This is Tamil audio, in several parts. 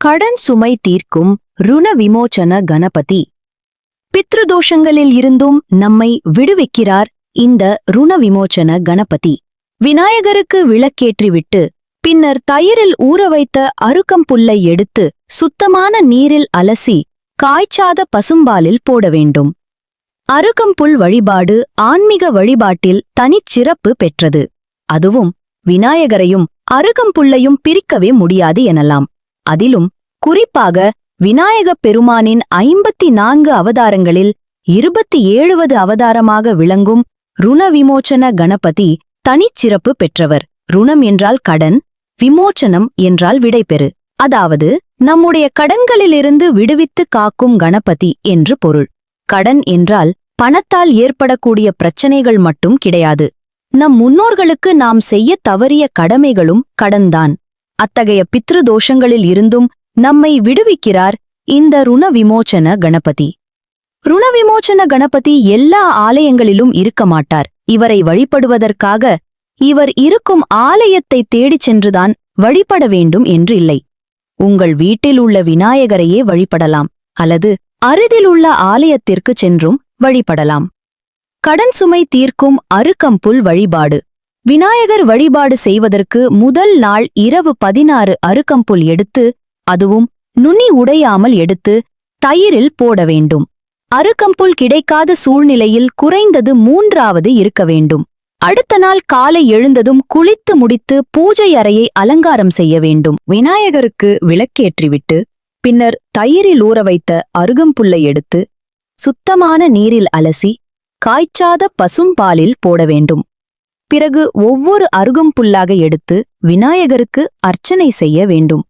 கடன் சுமை தீர்க்கும் ருண விமோச்சன கணபதி. பித்ருதோஷங்களில் இருந்தும் நம்மை விடுவிக்கிறார் இந்த ருண விமோச்சன கணபதி. விநாயகருக்கு விளக்கேற்றிவிட்டு பின்னர் தயிரில் ஊற வைத்த அருக்கம்புல்லை எடுத்து சுத்தமான நீரில் அலசி காய்ச்சாத பசும்பாலில் போட வேண்டும். அருகம்புல் வழிபாடு ஆன்மீக வழிபாட்டில் தனிச்சிறப்பு பெற்றது. அதுவும் விநாயகரையும் அருகம்புல்லையும் பிரிக்கவே முடியாது எனலாம். அதிலும் குறிப்பாக விநாயகப் பெருமானின் ஐம்பத்தி நான்கு அவதாரங்களில் இருபத்தி ஏழுவது அவதாரமாக விளங்கும் ருண விமோச்சன கணபதி தனிச்சிறப்பு பெற்றவர். ருணம் என்றால் கடன் விமோச்சனம் என்றால் விடைபெறு. அதாவது நம்முடைய கடன்களிலிருந்து விடுவித்து காக்கும் கணபதி என்று பொருள். கடன் என்றால் பணத்தால் ஏற்படக்கூடிய பிரச்சனைகள் மட்டும் கிடையாது. நம் முன்னோர்களுக்கு நாம் செய்ய தவறிய கடமைகளும் கடன்தான். அத்தகைய பித்ரு தோஷங்களில் இருந்தும் நம்மை விடுவிக்கிறார் இந்த ருண விமோச்சன கணபதி. ருண விமோச்சன கணபதி எல்லா ஆலயங்களிலும் இருக்க மாட்டார். இவரை வழிபடுவதற்காக இவர் இருக்கும் ஆலயத்தை தேடிச் சென்றுதான் வழிபட வேண்டும் என்று இல்லை. உங்கள் வீட்டில் உள்ள விநாயகரையே வழிபடலாம் அல்லது அருகிலுள்ள ஆலயத்திற்குச் சென்றும் வழிபடலாம். கடன் சுமை தீர்க்கும் அருக்கம்புல் வழிபாடு. விநாயகர் வழிபாடு செய்வதற்கு முதல் நாள் இரவு பதினாறு அருக்கம்புல் எடுத்து அதுவும் நுனி உடையாமல் எடுத்து தயிரில் போட வேண்டும். அருக்கம்புல் கிடைக்காத சூழ்நிலையில் குறைந்தது மூன்றாவது இருக்க வேண்டும். அடுத்த நாள் காலை எழுந்ததும் குளித்து முடித்து பூஜை அறையை அலங்காரம் செய்ய வேண்டும். விநாயகருக்கு விளக்கேற்றிவிட்டு பின்னர் தயிரில் ஊற வைத்த அருகம்புல்லை எடுத்து சுத்தமான நீரில் அலசி காய்ச்சாத பசும்பாலில் போட வேண்டும். பிறகு ஒவ்வொரு அருகும் புல்லாக எடுத்து விநாயகருக்கு அர்ச்சனை செய்ய வேண்டும்.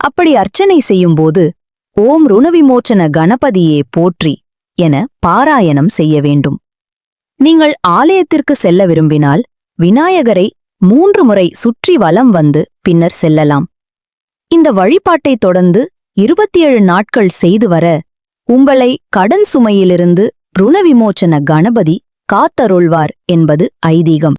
அப்படி அர்ச்சனை செய்யும்போது ஓம் ருணவிமோச்சன கணபதியே போற்றி என பாராயணம் செய்ய வேண்டும். நீங்கள் ஆலயத்திற்கு செல்ல விரும்பினால் விநாயகரை மூன்று முறை சுற்றி வலம் வந்து பின்னர் செல்லலாம். இந்த வழிபாட்டைத் தொடர்ந்து இருபத்தி ஏழு நாட்கள் செய்து வர உங்களை கடன் சுமையிலிருந்து ருணவிமோச்சன கணபதி காத்தருள்வார் என்பது ஐதீகம்.